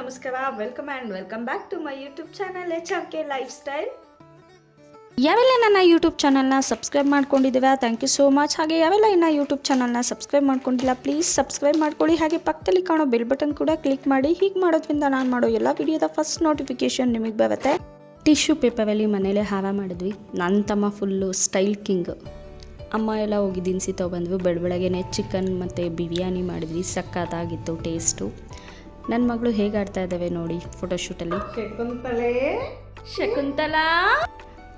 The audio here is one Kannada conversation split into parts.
ನಮಸ್ಕಾರ welcome and welcome back to my YouTube channel H R K lifestyle ಯಾವೆಲ್ಲ ನನ್ನ ಯೂಟ್ಯೂಬ್ ಚಾನಲ್ನ ಸಬ್ಸ್ಕ್ರೈಬ್ ಮಾಡ್ಕೊಂಡಿದ್ದೀರಾ? ಥ್ಯಾಂಕ್ ಯು ಸೋ ಮಚ್ ಹಾಗೆ ಯಾವೆಲ್ಲ ಇನ್ನು ಯೂಟ್ಯೂಬ್ ಚಾನಲ್ನ ಸಬ್ಸ್ಕ್ರೈಬ್ ಮಾಡ್ಕೊಂಡಿಲ್ಲ ಪ್ಲೀಸ್ ಸಬ್ಸ್ಕ್ರೈಬ್ ಮಾಡ್ಕೊಳ್ಳಿ. ಹಾಗೆ ಪಕ್ಕದಲ್ಲಿ ಕಾಣೋ ಬೆಲ್ ಬಟನ್ ಕೂಡ ಕ್ಲಿಕ್ ಮಾಡಿ. ಹೀಗೆ ಮಾಡೋದ್ರಿಂದ ನಾನು ಮಾಡೋ ಎಲ್ಲ ವಿಡಿಯೋದ ಫಸ್ಟ್ ನೋಟಿಫಿಕೇಷನ್ ನಿಮಗೆ ಬರುತ್ತೆ. ಟಿಶ್ಯೂ ಪೇಪರಲ್ಲಿ ಮನೇಲೆ ಹಾರ ಮಾಡಿದ್ವಿ. ನನ್ನ ತಮ್ಮ ಫುಲ್ಲು ಸ್ಟೈಲ್ ಕಿಂಗ್ ಅಮ್ಮ ಎಲ್ಲ ಹೋಗಿ ದಿನಸಿ ತೊಗೊಂಡ್ವಿ ಬೆಳ ಬೆಳಗ್ಗೆನೆ ಚಿಕನ್ ಮತ್ತು ಬಿರಿಯಾನಿ ಮಾಡಿದ್ವಿ. ಸಕ್ಕತ್ತಾಗಿತ್ತು ಟೇಸ್ಟು ನನ್ನ ಮಗಳು ಹೇಗೆ ಆಡ್ತಾ ಇದ್ದಾವೆ ನೋಡಿ ಫೋಟೋಶೂಟಲ್ಲಿ ಶಕುಂತಲೆ. ಶಕುಂತಲಾ.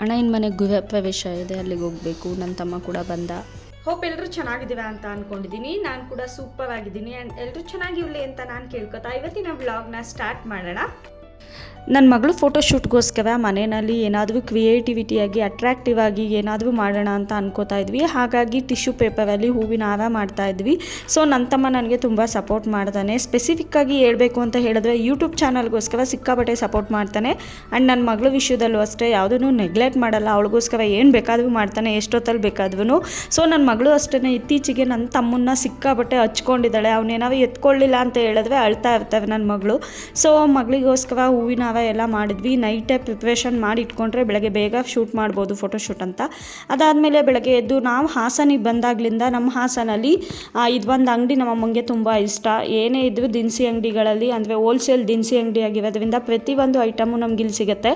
ಅಣ್ಣ ಇನ್ನು ಮನೆಗೆ ಗೃಹ ಪ್ರವೇಶ ಇದೆ ಅಲ್ಲಿಗೆ ಹೋಗಬೇಕು. ನನ್ನ ತಮ್ಮ ಕೂಡ ಬಂದ. ಹೋಪ್ ಎಲ್ಲರೂ ಚೆನ್ನಾಗಿದ್ದೀರಾ ಅಂತ ಅನ್ಕೊಂಡಿದ್ದೀನಿ ನಾನು ಕೂಡ ಸೂಪರ್ ಆಗಿದ್ದೀನಿ. ಆ್ಯಂಡ್ ಎಲ್ಲರೂ ಚೆನ್ನಾಗಿರಲಿ ಅಂತ ನಾನು ಕೇಳ್ಕೊತಾ ಇವತ್ತಿನ ವ್ಲಾಗ್ನ ಸ್ಟಾರ್ಟ್ ಮಾಡೋಣ. ನನ್ನ ಮಗಳು ಫೋಟೋಶೂಟ್ಗೋಸ್ಕರ ಮನೆಯಲ್ಲಿ ಏನಾದರೂ ಕ್ರಿಯೇಟಿವಿಟಿಯಾಗಿ ಅಟ್ರಾಕ್ಟಿವ್ ಆಗಿ ಏನಾದರೂ ಮಾಡೋಣ ಅಂತ ಅನ್ಕೋತಾ ಇದ್ವಿ. ಹಾಗಾಗಿ ಟಿಶ್ಯೂ ಪೇಪರಲ್ಲಿ ಹೂವಿನ ಹಾರ ಮಾಡ್ತಾ ಇದ್ವಿ. ಸೊ ನನ್ನ ತಮ್ಮ ನನಗೆ ತುಂಬ ಸಪೋರ್ಟ್ ಮಾಡ್ತಾನೆ. ಸ್ಪೆಸಿಫಿಕ್ಕಾಗಿ ಹೇಳಬೇಕು ಅಂತ ಹೇಳಿದ್ರೆ ಯೂಟ್ಯೂಬ್ ಚಾನಲ್ಗೋಸ್ಕರ ಸಿಕ್ಕಾಪಟ್ಟೆ ಸಪೋರ್ಟ್ ಮಾಡ್ತಾನೆ. ಆ್ಯಂಡ್ ನನ್ನ ಮಗಳ ವಿಷಯದಲ್ಲೂ ಅಷ್ಟೇ ಯಾವುದೂ ನೆಗ್ಲೆಕ್ಟ್ ಮಾಡಲ್ಲ. ಅವಳಿಗೋಸ್ಕರ ಏನು ಬೇಕಾದರೂ ಮಾಡ್ತಾನೆ, ಎಷ್ಟೊತ್ತಲ್ಲಿ ಬೇಕಾದ್ರೂ ಸೊ ನನ್ನ ಮಗಳು ಅಷ್ಟೇ ಇತ್ತೀಚೆಗೆ ನನ್ನ ತಮ್ಮನ್ನ ಸಿಕ್ಕಾಪಟ್ಟೆ ಹಚ್ಕೊಂಡಿದ್ದಾಳೆ. ಅವನೇನಾದ್ರು ಎತ್ಕೊಳ್ಳಿಲ್ಲ ಅಂತ ಹೇಳಿದ್ರೆ ಅಳ್ತಾ ಇರ್ತವೆ ನನ್ನ ಮಗಳು. ಸೊ ಮಗಳಿಗೋಸ್ಕರ ಹೂವಿನ ಹಾರ ಎಲ್ಲ ಮಾಡಿದ್ವಿ ನೈಟೇ ಪ್ರಿಪ್ರೇಷನ್ ಮಾಡಿ ಇಟ್ಕೊಂಡ್ರೆ ಬೆಳಗ್ಗೆ ಬೇಗ ಶೂಟ್ ಮಾಡ್ಬೋದು ಫೋಟೋಶೂಟ್ ಅಂತ. ಅದಾದಮೇಲೆ ಬೆಳಗ್ಗೆ ಎದ್ದು ನಾವು ಹಾಸನಿಗೆ ಬಂದಾಗ್ಲಿಂದ ನಮ್ಮ ಹಾಸನಲ್ಲಿ ಇದು ಇದೊಂದು ಅಂಗಡಿ ನಮ್ಮ ಅಮ್ಮಂಗೆ ತುಂಬ ಇಷ್ಟ. ಏನೇ ಇದ್ದರೂ ದಿನಸಿ ಅಂಗಡಿಗಳಲ್ಲಿ, ಅಂದರೆ ಹೋಲ್ಸೇಲ್ ದಿನಸಿ ಅಂಗಡಿ ಆಗಿರೋದ್ರಿಂದ ಪ್ರತಿಯೊಂದು ಐಟಮು ನಮ್ಗೆ ಇಲ್ಲಿ ಸಿಗುತ್ತೆ.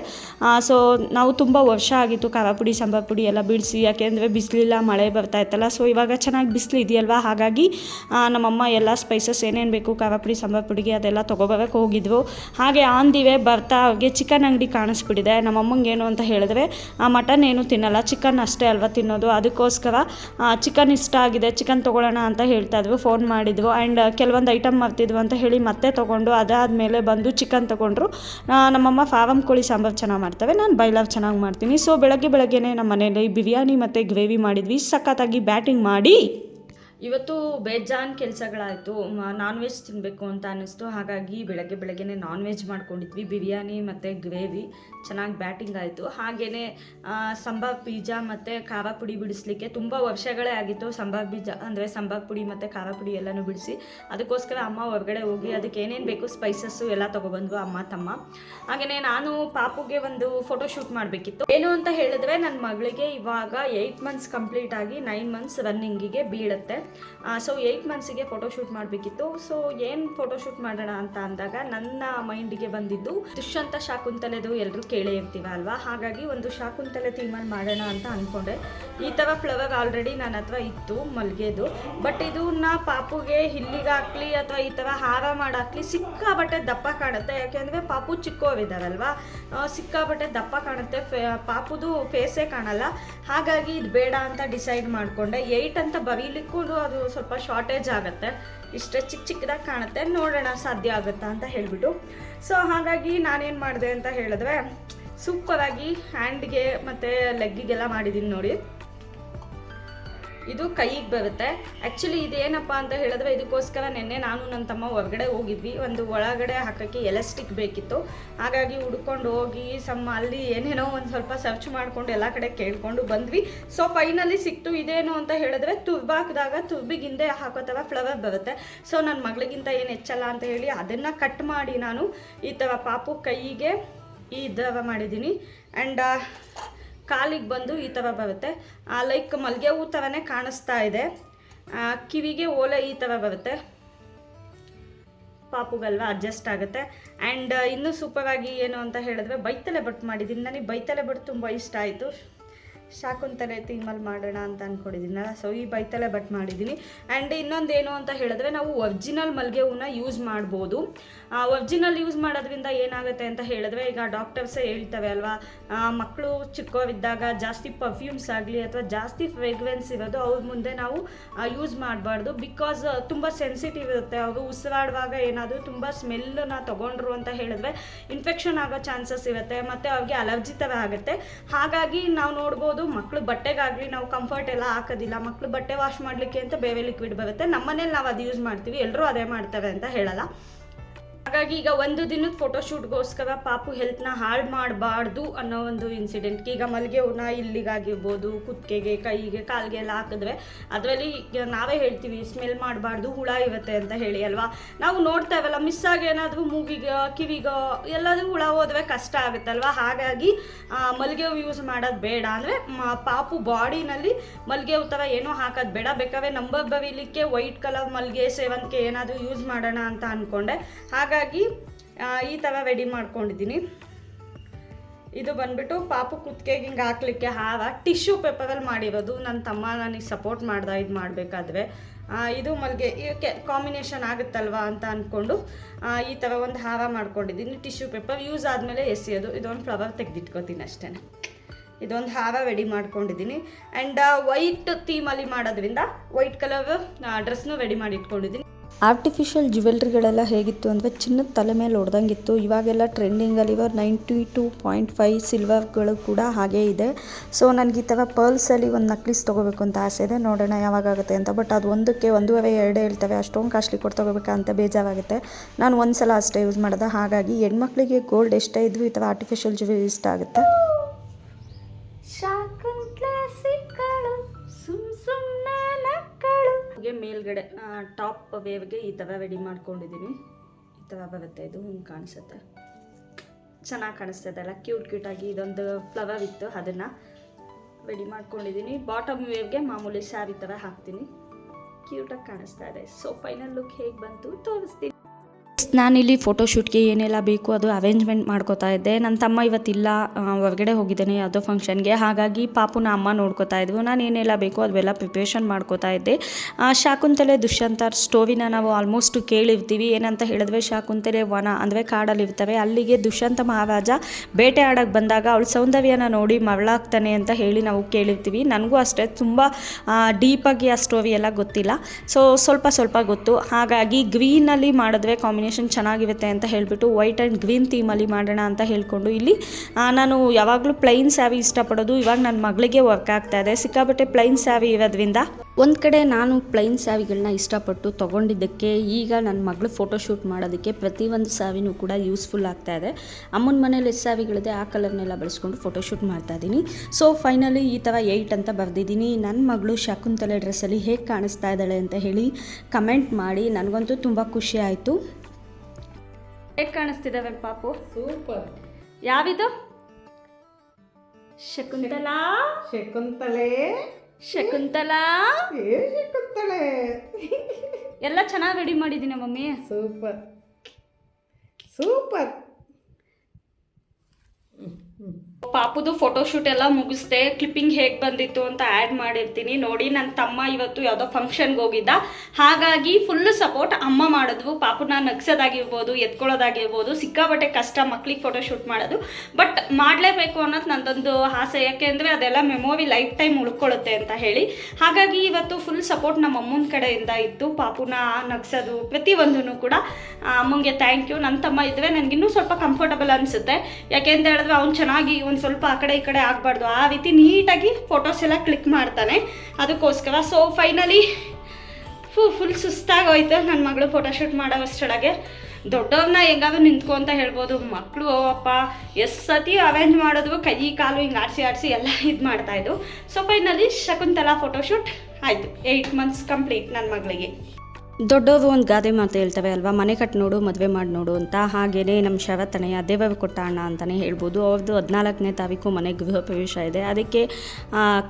ಸೊ ನಾವು ತುಂಬ ವರ್ಷ ಆಗಿತ್ತು ಖಾರ ಪುಡಿ, ಸಾಂಬಾರ್ ಪುಡಿ ಎಲ್ಲ ಬಿಡಿಸಿ. ಯಾಕೆಂದರೆ ಬಿಸಿಲಿಲ್ಲ, ಮಳೆ ಬರ್ತಾ ಇತ್ತಲ್ಲ. ಸೊ ಇವಾಗ ಚೆನ್ನಾಗಿ ಬಿಸಿಲು ಇದೆಯಲ್ವಾ? ಹಾಗಾಗಿ ನಮ್ಮಮ್ಮ ಎಲ್ಲ ಸ್ಪೈಸಸ್ ಏನೇನು ಬೇಕು, ಖಾರ ಪುಡಿ, ಸಾಂಬಾರ್ ಪುಡಿಗೆ ಅದೆಲ್ಲ ತೊಗೊಬರಕ್ಕೆ ಹೋಗಿದ್ವು. ಹಾಗೆ ಆನ್ ವೇ ಅವ್ರಿಗೆ ಚಿಕನ್ ಅಂಗಡಿ ಕಾಣಿಸ್ಬಿಟ್ಟಿದೆ. ನಮ್ಮಮ್ಮಂಗೆ ಏನು ಅಂತ ಹೇಳಿದ್ರೆ, ಆ ಮಟನ್ ಏನು ತಿನ್ನಲ್ಲ ಚಿಕನ್ ಅಷ್ಟೇ ಅಲ್ವಾ ತಿನ್ನೋದು? ಅದಕ್ಕೋಸ್ಕರ ಚಿಕನ್ ಇಷ್ಟ ಆಗಿದೆ ಚಿಕನ್ ತೊಗೊಳ್ಳೋಣ ಅಂತ ಹೇಳ್ತಾ ಇದ್ವು ಫೋನ್ ಮಾಡಿದ್ವು. ಆ್ಯಂಡ್ ಕೆಲವೊಂದು ಐಟಮ್ ಮರ್ತಿದ್ವು ಅಂತ ಹೇಳಿ ಮತ್ತೆ ತೊಗೊಂಡು, ಅದಾದಮೇಲೆ ಬಂದು ಚಿಕನ್ ತೊಗೊಂಡ್ರು. ನಮ್ಮಮ್ಮ ಫಾರಮ್ ಕೋಳಿ ಸಾಂಬಾರು ಚೆನ್ನಾಗಿ ಮಾಡ್ತವೆ, ನಾನು ಬೈಲಾವ್ ಚೆನ್ನಾಗಿ ಮಾಡ್ತೀನಿ. ಸೊ ಬೆಳಗ್ಗೆ ಬೆಳಗ್ಗೆನೇ ನಮ್ಮ ಮನೇಲಿ ಬಿರಿಯಾನಿ ಮತ್ತು ಗ್ರೇವಿ ಮಾಡಿದ್ವಿ. ಸಖತ್ತಾಗಿ ಬ್ಯಾಟಿಂಗ್ ಮಾಡಿ. ಇವತ್ತು ಬೇಜಾನ್ ಕೆಲಸಗಳಾಯಿತು ನಾನ್ ವೆಜ್ ತಿನ್ನಬೇಕು ಅಂತ ಅನ್ನಿಸ್ತು. ಹಾಗಾಗಿ ಬೆಳಗ್ಗೆ ಬೆಳಗ್ಗೆನೆ ನಾನ್ ವೆಜ್ ಮಾಡ್ಕೊಂಡಿದ್ವಿ. ಬಿರಿಯಾನಿ ಮತ್ತು ಗ್ರೇವಿ, ಚೆನ್ನಾಗಿ ಬ್ಯಾಟಿಂಗ್ ಆಯಿತು. ಹಾಗೆಯೇ ಸಂಬಾರ್ ಬೀಜ ಮತ್ತು ಖಾರ ಪುಡಿ ಬಿಡಿಸ್ಲಿಕ್ಕೆ ತುಂಬ ವರ್ಷಗಳೇ ಆಗಿತ್ತು. ಸಂಬಾರ್ ಬೀಜ ಅಂದರೆ ಸಂಬಾರ್ ಪುಡಿ ಮತ್ತು ಖಾರ ಪುಡಿ ಎಲ್ಲನೂ ಬಿಡಿಸಿ, ಅದಕ್ಕೋಸ್ಕರ ಅಮ್ಮ ಹೊರಗಡೆ ಹೋಗಿ ಅದಕ್ಕೆ ಏನೇನು ಬೇಕು ಸ್ಪೈಸಸ್ಸು ಎಲ್ಲ ತೊಗೊಬಂದ್ವು ಅಮ್ಮ ತಮ್ಮ. ಹಾಗೆಯೇ ನಾನು ಪಾಪುಗೆ ಒಂದು ಫೋಟೋ ಶೂಟ್ ಮಾಡಬೇಕಿತ್ತು. ಏನು ಅಂತ ಹೇಳಿದ್ರೆ ನನ್ನ ಮಗಳಿಗೆ ಇವಾಗ ಏಯ್ಟ್ ಮಂತ್ಸ್ ಕಂಪ್ಲೀಟ್ ಆಗಿ ನೈನ್ ಮಂತ್ಸ್ ರನ್ನಿಂಗಿಗೆ ಬೀಳುತ್ತೆ. ಸೊ ಏಯ್ಟ್ ಮಂತ್ಸಿಗೆ ಫೋಟೋಶೂಟ್ ಮಾಡಬೇಕಿತ್ತು. ಸೊ ಏನು ಫೋಟೋಶೂಟ್ ಮಾಡೋಣ ಅಂತ ಅಂದಾಗ ನನ್ನ ಮೈಂಡಿಗೆ ಬಂದಿದ್ದು, ದುಷ್ಯಂತ ಶಾಕುಂತಲೆದು ಎಲ್ಲರೂ ಕೇಳೇ ಇರ್ತೀವ ಅಲ್ವಾ? ಹಾಗಾಗಿ ಒಂದು ಶಾಕುಂತಲೆ ಥೀಮಲ್ಲಿ ಮಾಡೋಣ ಅಂತ ಅಂದ್ಕೊಂಡೆ ಈ ಥರ ಫ್ಲವರ್ ಆಲ್ರೆಡಿ ನನ್ನ ಹತ್ರ ಇತ್ತು, ಮಲ್ಗೆದು. ಬಟ್ ಇದನ್ನ ಪಾಪುಗೆ ಹಿಲ್ಲಿಗೆ ಹಾಕ್ಲಿ ಅಥವಾ ಈ ಥರ ಹಾರ ಮಾಡಾಕ್ಲಿ ಸಿಕ್ಕಾಬಟ್ಟೆ ದಪ್ಪ ಕಾಣುತ್ತೆ. ಯಾಕೆಂದರೆ ಪಾಪು ಚಿಕ್ಕವರಿದ್ದಾರಲ್ವಾ ಆ, ಸಿಕ್ಕಾಬಟ್ಟೆ ದಪ್ಪ ಕಾಣುತ್ತೆ. ಪಾಪುದು ಫೇಸೇ ಕಾಣಲ್ಲ. ಹಾಗಾಗಿ ಇದು ಬೇಡ ಅಂತ ಡಿಸೈಡ್ ಮಾಡಿಕೊಂಡೆ. ಏಯ್ಟ್ ಅಂತ ಬರೀಲಿಕ್ಕೂ ಅದು ಸ್ವಲ್ಪ ಶಾರ್ಟೇಜ್ ಆಗುತ್ತೆ. ಇಷ್ಟೇ ಚಿಕ್ಕ ಚಿಕ್ಕದಾಗಿ ಕಾಣುತ್ತೆ. ನೋಡೋಣ ಸಾಧ್ಯ ಆಗುತ್ತಾ ಅಂತ ಹೇಳಿಬಿಟ್ಟು. ಸೊ ಹಾಗಾಗಿ ನಾನೇನು ಮಾಡಿದೆ ಅಂತ ಹೇಳಿದ್ರೆ ಸೂಪರಾಗಿ ಹ್ಯಾಂಡ್ಗೆ ಮತ್ತು ಲೆಗ್ಗಿಗೆಲ್ಲ ಮಾಡಿದ್ದೀನಿ ನೋಡಿ. ಇದು ಕೈಗೆ ಬರುತ್ತೆ. ಆ್ಯಕ್ಚುಲಿ ಇದೇನಪ್ಪ ಅಂತ ಹೇಳಿದ್ರೆ ಇದಕ್ಕೋಸ್ಕರ ನಿನ್ನೆ ನಾನು ನನ್ನ ತಮ್ಮ ಹೊರಗಡೆ ಹೋಗಿದ್ವಿ. ಒಂದು ಒಳಗಡೆ ಹಾಕೋಕ್ಕೆ ಎಲೆಸ್ಟಿಕ್ ಬೇಕಿತ್ತು. ಹಾಗಾಗಿ ಹುಡ್ಕೊಂಡು ಹೋಗಿ ಸಮ್ಮ ಅಲ್ಲಿ ಏನೇನೋ ಒಂದು ಸ್ವಲ್ಪ ಸರ್ಚ್ ಮಾಡಿಕೊಂಡು ಎಲ್ಲ ಕಡೆ ಕೇಳಿಕೊಂಡು ಬಂದ್ವಿ. ಸೊ ಫೈನಲಿ ಸಿಕ್ತು. ಇದೇನು ಅಂತ ಹೇಳಿದ್ರೆ ತುರ್ಬಾಕಿದಾಗ ತುರ್ಬಿಗಿಂದೆ ಹಾಕೋ ಥರ ಫ್ಲವರ್ ಬರುತ್ತೆ. ಸೊ ನನ್ನ ಮಗಳಿಗಿಂತ ಏನು ಹೆಚ್ಚಲ್ಲ ಅಂತ ಹೇಳಿ ಅದನ್ನು ಕಟ್ ಮಾಡಿ ನಾನು ಈ ಥರ ಪಾಪು ಕೈಗೆ ಈ ಥರ ಮಾಡಿದ್ದೀನಿ. ಆ್ಯಂಡ್ ಕಾಲಿಗೆ ಬಂದು ಈ ಥರ ಬರುತ್ತೆ. ಲೈಕ್ ಮಲ್ಲಿಗೆ ಹೂ ಥರನೇ ಕಾಣಿಸ್ತಾ ಇದೆ. ಕಿವಿಗೆ ಓಲೆ ಈ ಥರ ಬರುತ್ತೆ. ಪಾಪುಗಲ್ವ ಅಡ್ಜಸ್ಟ್ ಆಗುತ್ತೆ. ಆ್ಯಂಡ್ ಇನ್ನೂ ಸೂಪರಾಗಿ ಏನು ಅಂತ ಹೇಳಿದ್ರೆ ಬೈತಲೆ ಬಟ್ ಮಾಡಿದ್ದೀನಿ. ನನಗೆ ಬೈತಲೆ ಬಟ್ ತುಂಬ ಇಷ್ಟ ಆಯಿತು. ಶಾಕುಂತಲೆ ಥೀಮಲ್ಲಿ ಮಾಡೋಣ ಅಂತ ಅಂದ್ಕೊಂಡಿದ್ದೀನಲ್ಲ ಸೊ ಈ ಬೈತಲೆ ಬಟ್ ಮಾಡಿದ್ದೀನಿ. ಆ್ಯಂಡ್ ಏನು ಅಂತ ಹೇಳಿದ್ರೆ ನಾವು ಒರ್ಜಿನಲ್ ಮಲ್ಲಿಗೆ ಹೂವನ್ನ ಯೂಸ್ ಮಾಡ್ಬೋದು. ಒರ್ಜಿನಲ್ ಯೂಸ್ ಮಾಡೋದ್ರಿಂದ ಏನಾಗುತ್ತೆ ಅಂತ ಹೇಳಿದ್ರೆ ಈಗ ಡಾಕ್ಟರ್ಸೇ ಹೇಳ್ತವೆ ಅಲ್ವಾ ಮಕ್ಕಳು ಚಿಕ್ಕವರಿದ್ದಾಗ ಜಾಸ್ತಿ ಪರ್ಫ್ಯೂಮ್ಸ್ ಆಗಲಿ ಅಥವಾ ಜಾಸ್ತಿ ಫ್ರೇಗ್ರೆನ್ಸ್ ಇರೋದು ಅವ್ರ ಮುಂದೆ ನಾವು ಯೂಸ್ ಮಾಡಬಾರ್ದು. ಬಿಕಾಸ್ ತುಂಬ ಸೆನ್ಸಿಟಿವ್ ಇರುತ್ತೆ. ಅವರು ಉಸಿರಾಡುವಾಗ ಏನಾದರೂ ತುಂಬ ಸ್ಮೆಲ್ಲನ್ನ ತೊಗೊಂಡ್ರು ಅಂತ ಹೇಳಿದ್ರೆ ಇನ್ಫೆಕ್ಷನ್ ಆಗೋ ಚಾನ್ಸಸ್ ಇರುತ್ತೆ. ಮತ್ತು ಅವ್ರಿಗೆ ಅಲರ್ಜಿ ಥರ ಆಗುತ್ತೆ. ಹಾಗಾಗಿ ನಾವು ನೋಡ್ಬೋದು ಮಕ್ಕಳು ಬಟ್ಟೆಗಾಗಲಿ ನಾವು ಕಂಫರ್ಟ್ ಎಲ್ಲ ಹಾಕೋದಿಲ್ಲ. ಮಕ್ಳು ಬಟ್ಟೆ ವಾಶ್ ಮಾಡಲಿಕ್ಕೆ ಅಂತ ಬೇವೆ ಲಿಕ್ವಿಡ್ ಬರುತ್ತೆ. ನಮ್ಮನೇಲಿ ನಾವು ಅದು ಯೂಸ್ ಮಾಡ್ತೀವಿ. ಎಲ್ಲರೂ ಅದೇ ಮಾಡ್ತಾರೆ ಅಂತ ಹೇಳಲ್ಲ. ಹಾಗಾಗಿ ಈಗ ಒಂದು ದಿನದ ಫೋಟೋಶೂಟ್ಗೋಸ್ಕರ ಪಾಪು ಹೆಲ್ತ್ನ ಹಾಳು ಮಾಡಬಾರ್ದು ಅನ್ನೋ ಒಂದು ಇನ್ಸಿಡೆಂಟ್ಗೆ ಈಗ ಮಲ್ಲಿಗೆ ಹೂನ ಇಲ್ಲಿಗಾಗಿರ್ಬೋದು, ಕುತ್ತಿಗೆಗೆ, ಕೈಗೆ, ಕಾಲಿಗೆ ಎಲ್ಲ ಹಾಕಿದ್ರೆ ಅದರಲ್ಲಿ ನಾವೇ ಹೇಳ್ತೀವಿ ಸ್ಮೆಲ್ ಮಾಡಬಾರ್ದು, ಹುಳ ಇರುತ್ತೆ ಅಂತ ಹೇಳಿ ಅಲ್ವಾ? ನಾವು ನೋಡ್ತಾ ಇವಲ್ಲ ಮಿಸ್ ಆಗಿ ಏನಾದರೂ ಮೂಗಿಗೆ, ಕಿವಿಗೋ ಎಲ್ಲಾದರೂ ಹುಳ ಹೋದ್ರೆ ಕಷ್ಟ ಆಗುತ್ತಲ್ವಾ ಹಾಗಾಗಿ ಮಲ್ಲಿಗೆ ಹೂವು ಯೂಸ್ ಮಾಡೋದು ಬೇಡ. ಅಂದರೆ ಪಾಪು ಬಾಡಿನಲ್ಲಿ ಮಲ್ಲಿಗೆ ಹೂ ಥರ ಏನೋ ಹಾಕೋದು ಬೇಡ. ಬೇಕಾದ್ರೆ ನಂಬರ್ ಬವಿಲಿಕ್ಕೆ ವೈಟ್ ಕಲರ್ ಮಲ್ಲಿಗೆ ಸೇವಂತಿಗೆ ಏನಾದರೂ ಯೂಸ್ ಮಾಡೋಣ ಅಂತ ಅಂದ್ಕೊಂಡೆ ಹಾಗಾಗಿ ಆ, ಈ ಥರ ರೆಡಿ ಮಾಡ್ಕೊಂಡಿದ್ದೀನಿ. ಇದು ಬಂದ್ಬಿಟ್ಟು ಪಾಪು ಕುತ್ತಿಗೆಗೆ ಹಿಂಗೆ ಹಾಕ್ಲಿಕ್ಕೆ ಹಾರ. ಟಿಶ್ಯೂ ಪೇಪರಲ್ಲಿ ಮಾಡಿರೋದು. ನನ್ನ ತಮ್ಮ ನನಗೆ ಸಪೋರ್ಟ್ ಮಾಡ್ದ ಇದು ಮಾಡಬೇಕಾದ್ರೆ. ಇದು ಮಲ್ಗೆ ಇದಕ್ಕೆ ಕಾಂಬಿನೇಷನ್ ಆಗುತ್ತಲ್ವಾ ಅಂತ ಅಂದ್ಕೊಂಡು ಈ ಥರ ಒಂದು ಹಾರ ಮಾಡ್ಕೊಂಡಿದ್ದೀನಿ. ಟಿಶ್ಯೂ ಪೇಪರ್ ಯೂಸ್ ಆದಮೇಲೆ ಎಸೆಯೋದು. ಇದೊಂದು ಫ್ಲವರ್ ತೆಗೆದಿಟ್ಕೋತೀನಿ ಅಷ್ಟೇ ಇದೊಂದು ಹಾರ ರೆಡಿ ಮಾಡ್ಕೊಂಡಿದ್ದೀನಿ. ಆ್ಯಂಡ್ ವೈಟ್ ಥೀಮಲ್ಲಿ ಮಾಡೋದ್ರಿಂದ ವೈಟ್ ಕಲರ್ ಡ್ರೆಸ್ನೂ ರೆಡಿ ಮಾಡಿ ಇಟ್ಕೊಂಡಿದ್ದೀನಿ ಆರ್ಟಿಫಿಷಿಯಲ್ ಜ್ಯುವೆಲ್ರಿಗಳೆಲ್ಲ ಹೇಗಿತ್ತು ಅಂದರೆ ಚಿನ್ನದ ತಲೆ ಮೇಲೆ ಹೊಡೆದಂಗಿತ್ತು ಇವಾಗೆಲ್ಲ ಟ್ರೆಂಡಿಂಗಲ್ಲಿ ಇವಾಗ ನೈಂಟಿ ಟು ಪಾಯಿಂಟ್ ಫೈವ್ ಸಿಲ್ವರ್ಗಳು ಕೂಡ ಹಾಗೇ ಇದೆ. ಸೊ ನನಗೆ ಈ ಥರ ಪರ್ಲ್ಸಲ್ಲಿ ಒಂದು ನಕ್ಲಿಸ್ ತೊಗೋಬೇಕು ಅಂತ ಆಸೆ ಇದೆ. ನೋಡೋಣ ಯಾವಾಗುತ್ತೆ ಅಂತ. ಬಟ್ ಅದು ಒಂದಕ್ಕೆ ಒಂದೂವರೆ, ಎರಡೇ ಹೇಳ್ತವೆ. ಅಷ್ಟೊಂದು ಕಾಸ್ಟ್ಲಿ ಕೊಟ್ಟು ಅಂತ ಬೇಜಾರಾಗುತ್ತೆ. ನಾನು ಒಂದು ಸಲ ಅಷ್ಟೇ ಯೂಸ್ ಮಾಡೋದು. ಹಾಗಾಗಿ ಹೆಣ್ಮಕ್ಳಿಗೆ ಗೋಲ್ಡ್ ಎಷ್ಟೇ ಇದ್ರೂ ಈ ಥರ ಆರ್ಟಿಫಿಷಿಯಲ್ ಜ್ಯುವೆಲ್ ಇಷ್ಟ ಆಗುತ್ತೆ. ಮೇಲ್ಗಡೆ ಟಾಪ್ ವೇವ್ಗೆ ಈ ಥರ ರೆಡಿ ಮಾಡ್ಕೊಂಡಿದ್ದೀನಿ ಈ ಥರ ಬರುತ್ತೆ, ಇದು ಹಿಂಗೆ ಕಾಣಿಸುತ್ತೆ. ಚೆನ್ನಾಗಿ ಕಾಣಿಸ್ತದೆ ಅಲ್ಲ? ಕ್ಯೂಟ್ ಕ್ಯೂಟಾಗಿ ಇದೊಂದು ಫ್ಲವರ್ ಇತ್ತು, ಅದನ್ನು ರೆಡಿ ಮಾಡ್ಕೊಂಡಿದ್ದೀನಿ ಬಾಟಮ್ ವೇವ್ಗೆ ಮಾಮೂಲಿ ಸ್ಯಾರಿ ಥರ ಹಾಕ್ತೀನಿ. ಕ್ಯೂಟಾಗಿ ಕಾಣಿಸ್ತಾ ಇದೆ. ಸೊ ಫೈನಲ್ ಲುಕ್ ಹೇಗೆ ಬಂತು? ತೋರಿಸ್ತೀನಿ. ನಾನಿಲ್ಲಿ ಫೋಟೋಶೂಟ್ಗೆ ಏನೆಲ್ಲ ಬೇಕು ಅದು ಅರೇಂಜ್ಮೆಂಟ್ ಮಾಡ್ಕೋತಾ ಇದ್ದೆ. ನನ್ನ ತಮ್ಮ ಇವತ್ತಿಲ್ಲ ಹೊರಗಡೆ ಹೋಗಿದ್ದೇನೆ ಯಾವುದೋ ಫಂಕ್ಷನ್ಗೆ ಹಾಗಾಗಿ ಪಾಪುನ ಅಮ್ಮ ನೋಡ್ಕೋತಾ ಇದ್ವು. ನಾನು ಏನೆಲ್ಲ ಬೇಕು ಅದೆಲ್ಲ ಪ್ರಿಪ್ರೇಷನ್ ಮಾಡ್ಕೋತಾ ಇದ್ದೆ. ಶಾಕುಂತಲೆ ದುಷ್ಯಂತ ಸ್ಟೋವಿನ ನಾವು ಆಲ್ಮೋಸ್ಟ್ ಕೇಳಿರ್ತೀವಿ. ಏನಂತ ಹೇಳಿದ್ರೆ ಶಾಕುಂತಲೆ ವನ, ಅಂದರೆ ಕಾಡಲ್ಲಿರ್ತವೆ ಅಲ್ಲಿಗೆ ದುಷ್ಯಂತ ಮಹಾರಾಜ ಬೇಟೆ ಆಡೋಕ್ಕೆ ಬಂದಾಗ ಅವಳು ಸೌಂದರ್ಯನ ನೋಡಿ ಮರಳಾಗ್ತಾನೆ ಅಂತ ಹೇಳಿ ನಾವು ಕೇಳಿರ್ತೀವಿ. ನನಗೂ ಅಷ್ಟೇ, ತುಂಬ ಡೀಪಾಗಿ ಆ ಸ್ಟೋರಿ ಎಲ್ಲ ಗೊತ್ತಿಲ್ಲ. ಸೊ ಸ್ವಲ್ಪ ಸ್ವಲ್ಪ ಗೊತ್ತು. ಹಾಗಾಗಿ ಗ್ರೀನಲ್ಲಿ ಮಾಡಿದ್ರೆ ಕಾಂಬಿನೇಷನ್ ಚೆನ್ನಾಗಿರುತ್ತೆ ಅಂತ ಹೇಳಿಬಿಟ್ಟು ವೈಟ್ ಆ್ಯಂಡ್ ಗ್ರೀನ್ ಥೀಮಲ್ಲಿ ಮಾಡೋಣ ಅಂತ ಹೇಳಿಕೊಂಡು ಇಲ್ಲಿ ನಾನು ಯಾವಾಗಲೂ ಪ್ಲೈನ್ ಸ್ಯಾವಿ ಇಷ್ಟಪಡೋದು, ಇವಾಗ ನನ್ನ ಮಗಳಿಗೆ ವರ್ಕ್ ಆಗ್ತಾ ಇದೆ. ಸಿಕ್ಕಾಬಟ್ಟೆ ಪ್ಲೈನ್ ಸ್ಯಾವಿ ಇರೋದ್ರಿಂದ ಒಂದು ಕಡೆ ನಾನು ಪ್ಲೈನ್ ಸ್ಯಾವಿಗಳನ್ನ ಇಷ್ಟಪಟ್ಟು ತೊಗೊಂಡಿದ್ದಕ್ಕೆ ಈಗ ನನ್ನ ಮಗಳು ಫೋಟೋಶೂಟ್ ಮಾಡೋದಕ್ಕೆ ಪ್ರತಿಯೊಂದು ಸ್ಯಾವಿನೂ ಕೂಡ ಯೂಸ್ಫುಲ್ ಆಗ್ತಾ ಇದೆ. ಅಮ್ಮನ ಮನೇಲಿ ಎಷ್ಟು ಸ್ಯಾವಿಗಳಿದೆ ಆ ಕಲರ್ನೆಲ್ಲ ಬಳಸ್ಕೊಂಡು ಫೋಟೋಶೂಟ್ ಮಾಡ್ತಾ ಇದ್ದೀನಿ ಸೊ ಫೈನಲಿ ಈ ಥರ ಏಯ್ಟ್ ಅಂತ ಬರೆದಿದ್ದೀನಿ ನನ್ನ ಮಗಳು ಶಕುಂತಲೆ ಡ್ರೆಸ್ಸಲ್ಲಿ ಹೇಗೆ ಕಾಣಿಸ್ತಾ ಇದ್ದಾಳೆ ಅಂತ ಹೇಳಿ ಕಮೆಂಟ್ ಮಾಡಿ. ನನಗಂತೂ ತುಂಬ ಖುಷಿ ಆಯಿತು. ಹೇಗೆ ಕಾಣಿಸ್ತಿದ್ದಾವೆ ಪಾಪು? ಸೂಪರ್. ಯಾವಿದು? ಶಕುಂತಲಾ? ಶಕುಂತಲೆ? ಶಕುಂತಲಾ? ಏ ಶಕುಂತಲೆ? ಎಲ್ಲ ಚೆನ್ನಾಗಿ ರೆಡಿ ಮಾಡಿದ್ದೀನಿ ಮಮ್ಮಿ. ಸೂಪರ್. ಸೂಪರ್. ಪಾಪುದು ಫೋಟೋಶೂಟ್ ಎಲ್ಲ ಮುಗಿಸ್ದೆ ಕ್ಲಿಪ್ಪಿಂಗ್ ಹೇಗೆ ಬಂದಿತ್ತು ಅಂತ ಆ್ಯಡ್ ಮಾಡಿರ್ತೀನಿ. ನೋಡಿ ನನ್ನ ತಮ್ಮ ಇವತ್ತು ಯಾವುದೋ ಫಂಕ್ಷನ್ಗೆ ಹೋಗಿದ್ದ. ಹಾಗಾಗಿ ಫುಲ್ಲು ಸಪೋರ್ಟ್ ಅಮ್ಮ ಮಾಡಿದ್ವು. ಪಾಪುನ ನಗ್ಸೋದಾಗಿರ್ಬೋದು, ಎತ್ಕೊಳ್ಳೋದಾಗಿರ್ಬೋದು ಸಿಕ್ಕಾಬಟ್ಟೆ ಕಷ್ಟ ಮಕ್ಳಿಗೆ ಫೋಟೋಶೂಟ್ ಮಾಡೋದು. ಬಟ್ ಮಾಡಲೇಬೇಕು ಅನ್ನೋದು ನಂದೊಂದು ಆಸೆ. ಯಾಕೆಂದರೆ ಅದೆಲ್ಲ ಮೆಮೊರಿ ಲೈಫ್ ಟೈಮ್ ಉಳ್ಕೊಳ್ಳುತ್ತೆ ಅಂತ ಹೇಳಿ. ಹಾಗಾಗಿ ಇವತ್ತು ಫುಲ್ ಸಪೋರ್ಟ್ ನಮ್ಮ ಅಮ್ಮನ ಕಡೆಯಿಂದ ಇತ್ತು. ಪಾಪುನ ನಗ್ಸೋದು ಪ್ರತಿಯೊಂದೂ ಕೂಡ. ಅಮ್ಮನಿಗೆ ಥ್ಯಾಂಕ್ ಯು ನನ್ನ ತಮ್ಮ ಇದ್ದರೆ ನನಗಿನ್ನೂ ಸ್ವಲ್ಪ ಕಂಫರ್ಟಬಲ್ ಅನಿಸುತ್ತೆ. ಯಾಕೆಂದ್ರೆ ಹೇಳಿದ್ರೆ ಅವ್ನು ಚೆನ್ನಾಗಿ ಒಂದು ಸ್ವಲ್ಪ ಆ ಕಡೆ ಈ ಕಡೆ ಆಗಬಾರ್ದು. ಆ ರೀತಿ ನೀಟಾಗಿ ಫೋಟೋಸ್ ಎಲ್ಲ ಕ್ಲಿಕ್ ಮಾಡ್ತಾನೆ. ಅದಕ್ಕೋಸ್ಕರ ಸೊ ಫೈನಲಿ ಫು ಫುಲ್ ಸುಸ್ತಾಗೋಯ್ತು. ನನ್ನ ಮಗಳು ಫೋಟೋಶೂಟ್ ಮಾಡೋ ಅಷ್ಟೊಳಗೆ ದೊಡ್ಡವ್ರನ್ನ ಹೆಂಗಾದ್ರೂ ನಿಂತ್ಕೊ ಅಂತ ಹೇಳ್ಬೋದು. ಮಕ್ಕಳು ಅಪ್ಪ, ಎಷ್ಟು ಸತಿ ಅರೇಂಜ್ ಮಾಡೋದು ಕೈ, ಕಾಲು ಹಿಂಗೆ ಆಡಿಸಿ ಆಡಿಸಿ ಎಲ್ಲ ಇದು ಮಾಡ್ತಾಯಿದ್ದು ಸೊ ಫೈನಲಿ ಶಕುಂತಲಾ ಫೋಟೋಶೂಟ್ ಆಯಿತು. ಏಯ್ಟ್ ಮಂತ್ಸ್ ಕಂಪ್ಲೀಟ್ ನನ್ನ ಮಗಳಿಗೆ. ದೊಡ್ಡವರು ಒಂದು ಗಾದೆ ಮಾತು ಹೇಳ್ತವೆ ಅಲ್ವಾ? ಮನೆ ಕಟ್ಟಿ ನೋಡು, ಮದುವೆ ಮಾಡಿ ನೋಡು ಅಂತ. ಹಾಗೇನೆ ನಮ್ಮ ಶರತನೆಯ ದೇವ ಕೊಟ್ಟ ಅಣ್ಣ ಅಂತಲೇ ಹೇಳ್ಬೋದು. ಅವ್ರದ್ದು ಹದಿನಾಲ್ಕನೇ ತಾರೀಕು ಮನೆ ಗೃಹ ಪ್ರವೇಶ ಇದೆ. ಅದಕ್ಕೆ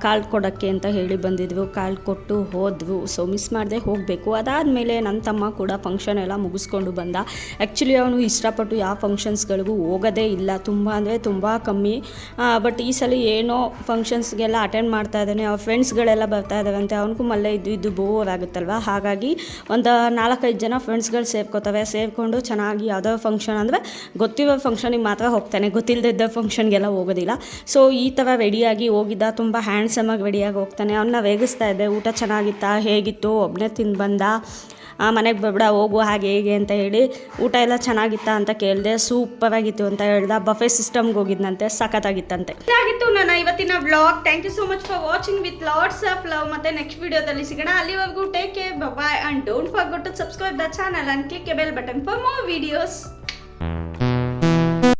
ಕಾಲ್ ಕೊಡೋಕ್ಕೆ ಅಂತ ಹೇಳಿ ಬಂದಿದ್ವು. ಕಾಲ್ ಕೊಟ್ಟು ಹೋದ್ವು. ಸೊ ಮಿಸ್ ಮಾಡದೆ ಹೋಗಬೇಕು. ಅದಾದಮೇಲೆ ನನ್ನ ತಮ್ಮ ಕೂಡ ಫಂಕ್ಷನ್ ಎಲ್ಲ ಮುಗಿಸ್ಕೊಂಡು ಬಂದ. ಆ್ಯಕ್ಚುಲಿ ಅವನು ಇಷ್ಟಪಟ್ಟು ಯಾವ ಫಂಕ್ಷನ್ಸ್ಗಳಿಗೂ ಹೋಗೋದೇ ಇಲ್ಲ. ತುಂಬ ಅಂದರೆ ತುಂಬ ಕಮ್ಮಿ. ಬಟ್ ಈ ಸಲ ಏನೋ ಫಂಕ್ಷನ್ಸ್ಗೆಲ್ಲ ಅಟೆಂಡ್ ಮಾಡ್ತಾ ಇದ್ದಾನೆ. ಅವ್ರ ಫ್ರೆಂಡ್ಸ್ಗಳೆಲ್ಲ ಬರ್ತಾ ಇದ್ದಾವಂತೆ ಅವನಿಗೂ ಮಲ್ಲೇ ಇದ್ದು ಇದ್ದು ಬೋರ್ ಆಗುತ್ತಲ್ವ? ಹಾಗಾಗಿ ಒಂದು ನಾಲ್ಕೈದು ಜನ ಫ್ರೆಂಡ್ಸ್ಗಳು ಸೇರ್ಕೋತವೆ, ಸೇರಿಕೊಂಡು ಚೆನ್ನಾಗಿ ಯಾವುದೋ ಫಂಕ್ಷನ್ ಅಂದರೆ ಗೊತ್ತಿರೋ ಫಂಕ್ಷನಿಗೆ ಮಾತ್ರ ಹೋಗ್ತಾನೆ. ಗೊತ್ತಿಲ್ಲದಿದ್ದ ಫಂಕ್ಷನ್ಗೆಲ್ಲ ಹೋಗೋದಿಲ್ಲ. ಸೊ ಈ ಥರ ರೆಡಿಯಾಗಿ ಹೋಗಿದ್ದ, ತುಂಬ ಹ್ಯಾಂಡ್ಸಮಾಗಿ ರೆಡಿಯಾಗಿ ಹೋಗ್ತಾನೆ. ಅವನ್ನ ವೇಗಿಸ್ತಾ ಇದ್ದೆ. ಊಟ ಚೆನ್ನಾಗಿತ್ತಾ? ಹೇಗಿತ್ತು? ಒಬ್ಬನೇ ತಿಂದು ಬಂದ? ಮನೆಗೆ ಬಿಡ, ಹೋಗು, ಹಾಗೆ, ಹೇಗೆ ಅಂತ ಹೇಳಿ ಊಟ ಎಲ್ಲ ಚೆನ್ನಾಗಿತ್ತ ಅಂತ ಕೇಳಿದೆ, ಸೂಪರಾಗಿತ್ತು ಅಂತ ಹೇಳ್ದ, ಬಫೆ ಸಿಸ್ಟಮ್ಗೆ ಹೋಗಿದ್ನಂತೆ, ಸಖತ್ತಾಗಿತ್ತಂತೆ. ಇದಾಗಿತ್ತು ನನ್ನ ಇವತ್ತಿನ blog thank you so much for watching with lots of love ಮತ್ತೆ ನೆಕ್ಸ್ಟ್ ವಿಡಿಯೋದಲ್ಲಿ ಸಿಗೋಣ. ಅಲ್ಲಿವರೆಗೂ take care bye and don't forgot to subscribe the channel and click a bell button for more videos